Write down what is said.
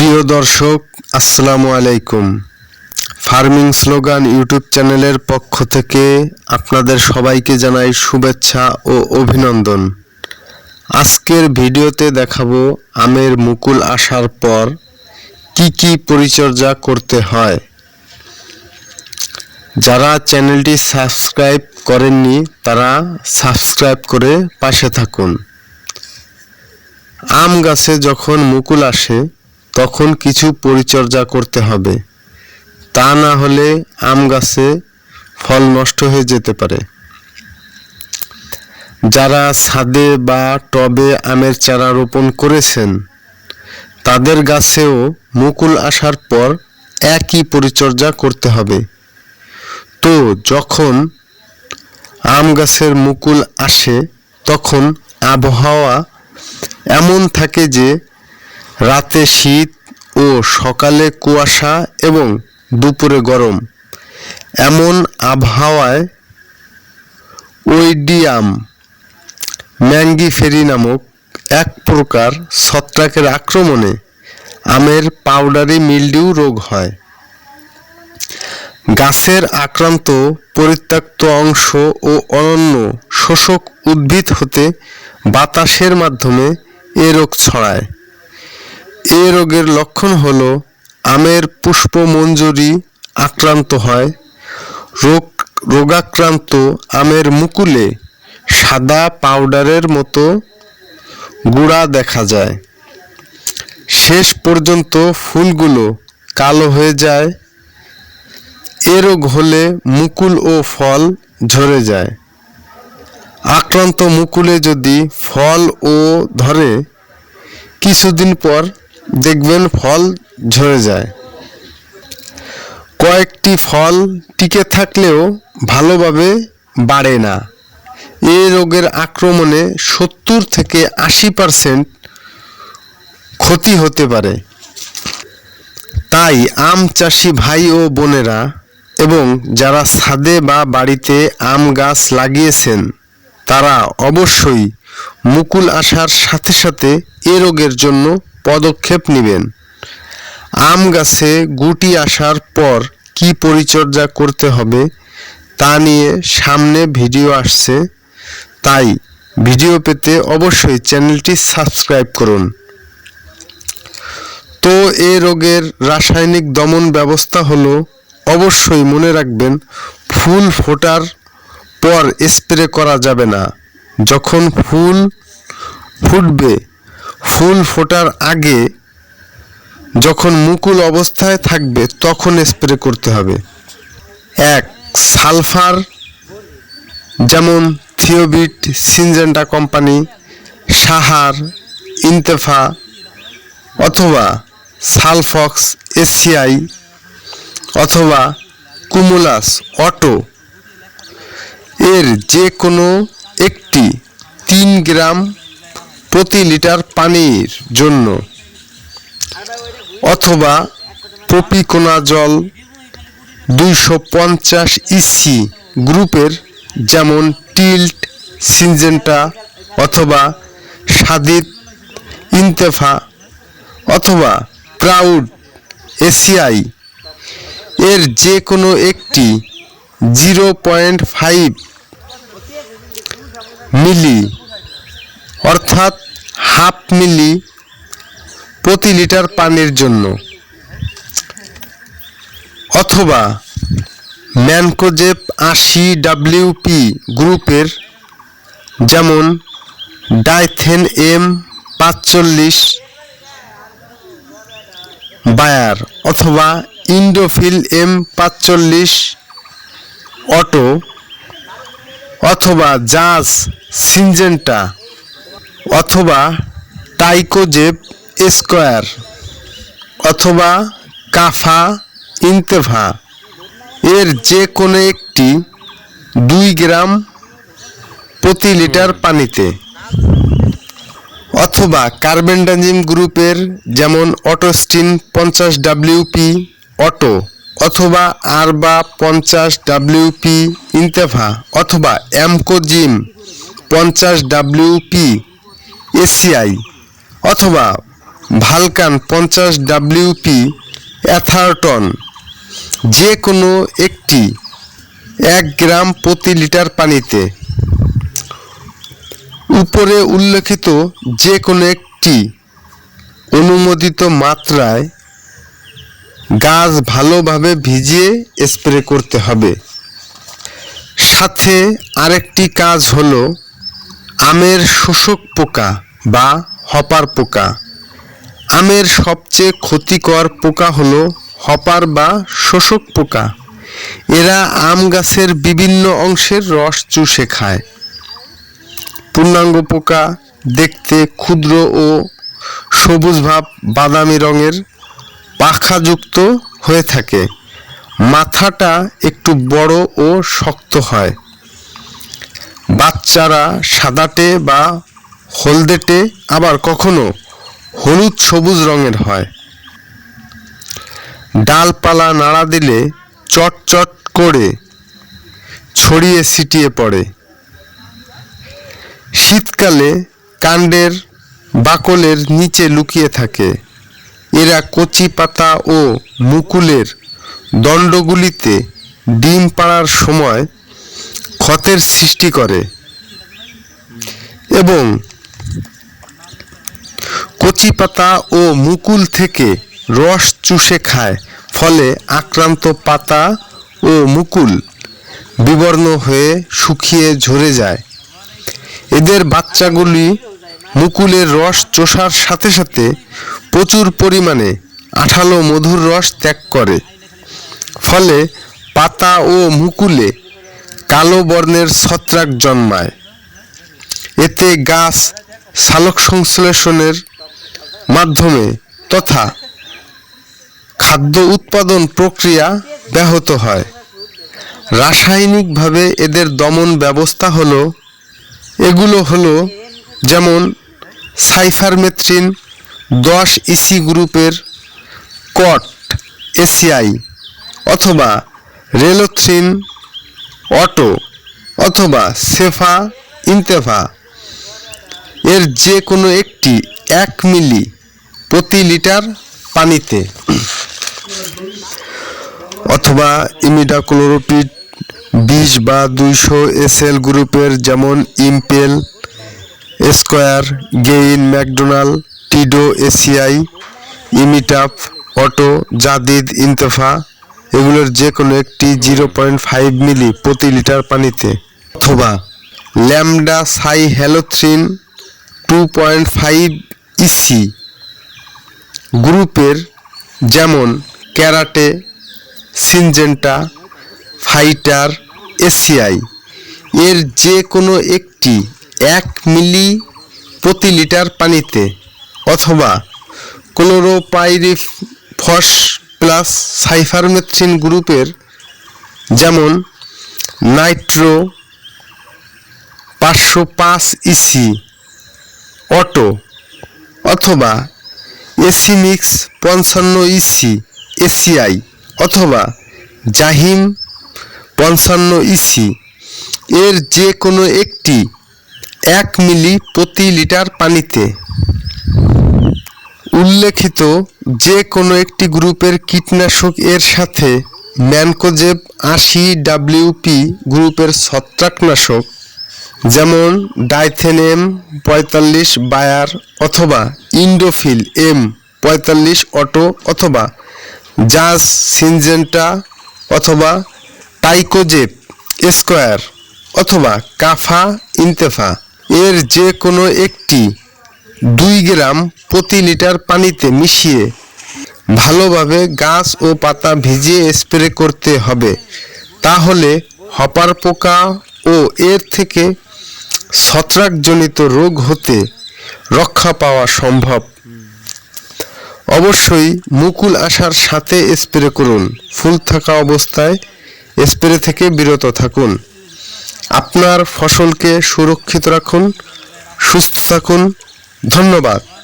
প্রিয় দর্শক, আসসালামু আলাইকুম। ফার্মিং স্লোগান ইউটিউব চ্যানেলের পক্ষ থেকে আপনাদের সবাইকে জানাই শুভেচ্ছা ও অভিনন্দন। আজকের ভিডিওতে দেখাবো আমের মুকুল আসার পর কি কি পরিচর্যা করতে হয়। যারা চ্যানেলটি সাবস্ক্রাইব করেননি, তারা সাবস্ক্রাইব করে পাশে থাকুন। আম গাছে যখন মুকুল আসে তখন কিছু পরিচর্যা করতে হবে। তা না হলে আম গাছে ফল নষ্ট হয়ে যেতে পারে। যারা ছাদে বা টবে আমের চারা রোপণ করেছেন, তাদের গাছেও মুকুল আসার পর একই পরিচর্যা করতে হবে। তো যখন আম গাছের মুকুল আসে, তখন আবহাওয়া এমন থাকে যে রাতে শীত ও সকালে কুয়াশা এবং দুপুরে গরম। এমন আবহাওয়ায় ওইডিয়াম ম্যাঙ্গিফেরি নামক এক প্রকার ছত্রাকের আক্রমণে আমের পাউডারি মিলডিউ রোগ হয়। গাছের আক্রান্ত পরিত্যক্ত অংশ ও অনন্য শোষক উদ্ভিদ হতে বাতাসের মাধ্যমে এ রোগ ছড়ায়। এ রোগের লক্ষণ হল, আমের পুষ্পমঞ্জরি আক্রান্ত হয়, রোগ, রোগাক্রান্ত আমের মুকুলে সাদা পাউডারের মতো গুঁড়া দেখা যায়। শেষ পর্যন্ত ফুলগুলো কালো হয়ে যায়। এ রোগ হলে মুকুল ও ফল ঝরে যায়। আক্রান্ত মুকুলে যদি ফল ও ধরে, কিছুদিন পর দেখবেন ফল ঝরে যায়। কয়েকটি ফল টিকে থাকলেও ভালোভাবে বাড়ে না। এ রোগের আক্রমণে সত্তর থেকে আশি পারসেন্ট ক্ষতি হতে পারে। তাই আম চাষি ভাই ও বোনেরা এবং যারা ছাদে বা বাড়িতে আম গাছ লাগিয়েছেন, তারা অবশ্যই মুকুল আসার সাথে সাথে এ রোগের জন্য পদক্ষেপ নেবেন। আম গাছে গুটি আসার পর কি পরিচর্যা করতে হবে তা নিয়ে সামনে ভিডিও আসছে। তাই ভিডিও পেতে অবশ্যই চ্যানেলটি সাবস্ক্রাইব করুন। তো এ রোগের রাসায়নিক দমন ব্যবস্থা হলো, অবশ্যই মনে রাখবেন, ফুল ফোটার পর স্প্রে করা যাবে না। যখন ফুল ফুটবে ফুল ফোটার আগে যখন মুকুল অবস্থায় থাকবে, তখন স্প্রে করতে হবে। এক, সালফার, যেমন থিওবিট, সিনজেন্টা কোম্পানি, সাহার, ইন্তেফা, অথবা সালফক্স, এসিআই, অথবা কুমুলাস, অটো। এর যে কোনো একটি তিন গ্রাম প্রতি লিটার পানির জন্য অথবা পপিকোনা জল দুইশো পঞ্চাশ ইসি গ্রুপের যেমন টিল্ট, সিনজেন্টা অথবা সাদিত ইন্তেফা অথবা প্রাউড এসিআই এর যে কোনো একটি জিরো পয়েন্ট ফাইভ মিলি অর্থাৎ হাফ মিলি প্রতি লিটার পানির জন্য। অথবা ম্যানকোজেপ আশি ডাব্লিউপি গ্রুপের যেমন ডাইথেন এম পাঁচচল্লিশ বায়ার অথবা ইন্ডোফিল এম পাঁচচল্লিশ অটো অথবা জাজ সিনজেন্টা অথবা টাইকোজেব স্কোয়ার অথবা কাফা ইন্তেফা এর যে কোনো একটি দুই গ্রাম প্রতি লিটার পানিতে অথবা কার্বেন্ডাজিম গ্রুপের যেমন অটোস্টিন পঞ্চাশ ডাব্লিউপি অটো অথবা আরবা পঞ্চাশ ডাব্লিউপি ইন্তেফা অথবা অ্যামকোজিম পঞ্চাশ ডাব্লিউপি এসিআই অথবা ভালকান পঞ্চাশ ডাব্লিউপি অ্যাথারটন যে কোনো একটি এক গ্রাম প্রতি লিটার পানিতে। উপরে উল্লেখিত যে কোনো একটি অনুমোদিত মাত্রায় গাছ ভালোভাবে ভিজিয়ে স্প্রে করতে হবে। সাথে আরেকটি কাজ হলো আমের শোষক পোকা বা হপার পোকা। আমের সবচেয়ে ক্ষতিকর পোকা হলো হপার বা শোষক পোকা। এরা আম গাছের বিভিন্ন অংশের রস চুষে খায়। পূর্ণাঙ্গ পোকা দেখতে ক্ষুদ্র ও সবুজ ভাব বাদামি রঙের পাখাযুক্ত হয়ে থাকে। মাথাটা একটু বড় ও শক্ত হয়। বাচ্চারা সাদাটে বা হলদেটে আবার কখনো হলুদ সবুজ রঙের হয়। ডালপালা নাড়া দিলে চটচট করে ছড়িয়ে ছিটিয়ে পড়ে। শীতকালে কাণ্ডের বাকলের নিচে লুকিয়ে থাকে। এরা কচি পাতা ও মুকুলের দণ্ডগুলিতে ডিম পাড়ার সময় ক্ষতের সৃষ্টি করে। এবং কচি পাতা ও মুকুল থেকে রস চুষে খায়, ফলে আক্রান্ত পাতা ও মুকুল বিবর্ণ হয়ে শুকিয়ে ঝরে যায়। এদের বাচ্চাগুলি মুকুলের রস চোষার সাথে সাথে প্রচুর পরিমাণে আঠালো মধুর রস ত্যাগ করে, ফলে পাতা ও মুকুলে কালো বর্ণের ছত্রাক জন্মায়। এতে গাছ সালোক সংশ্লেষণের মাধ্যমে তথা খাদ্য উৎপাদন প্রক্রিয়া ব্যাহত হয়। রাসায়নিকভাবে এদের দমন ব্যবস্থা হলো, এগুলো হলো যেমন সাইফারমেথ্রিন দশ ইসি গ্রুপের কট এসিআই অথবা রেলোথ্রিন অটো অথবা সেফা, ইন্তেফা এর যে কোনো একটি এক মিলি প্রতি লিটার পানিতে অথবা ইমিডাক্লোরোপিড বিশ বা দুইশো এসএল গ্রুপের যেমন ইম্পেল, স্কোয়ার, গেইন, ম্যাকডোনাল্ড, টিডো, এসিআই ইমিটাপ অটো, জাদিদ, ইন্তফা এগুলোর যে কোনো একটি জিরো পয়েন্ট ফাইভ মিলি প্রতি লিটার পানিতে অথবা lambda cyhalothrin two point five EC. গ্রুপের যেমন ক্যারাটে, সিনজেন্টা, ফাইটার, এসিআই, এর যে কোনো একটি এক মিলি প্রতি লিটার পানিতে অথবা ক্লোরোপাইরিফ ফস প্লাস সাইফারমেথ্রিন গ্রুপের যেমন নাইট্রো, পাঁচশো পাঁচ ইসি, অটো অথবা এসি মিক্স পঞ্চান্ন ইসি, এসিআই অথবা জাহিম পঞ্চান্ন ইসি। এর যে কোনো একটি এক মিলি প্রতি লিটার পানিতে উল্লেখিত যে কোনো একটি গ্রুপের কীটনাশক এর সাথে ম্যানকোজেব আশি ডাব্লিউপি গ্রুপের ছত্রাকনাশক, যেমন ডাইথেন এম পঁয়তাল্লিশ বায়ার অথবা ইন্ডোফিল এম পঁয়তাল্লিশ অটো অথবা জাজ সিনজেন্টা অথবা টাইকোজেপ স্কোয়ার অথবা কাফা ইন্তেফা। এর যে কোনো একটি দুই গ্রাম প্রতি লিটার পানিতে মিশিয়ে ভালোভাবে গাছ ও পাতা ভিজিয়ে স্প্রে করতে হবে। তাহলে হপার পোকা ও এর থেকে ছত্রাকজনিত রোগ হতে রক্ষা পাওয়া সম্ভব। অবশ্যই মুকুল আসার সাথে স্প্রে করুন। ফুল থাকা অবস্থায় স্প্রে থেকে বিরত থাকুন। আপনার ফসলকে সুরক্ষিত রাখুন, সুস্থ থাকুন ধন্যবাদ।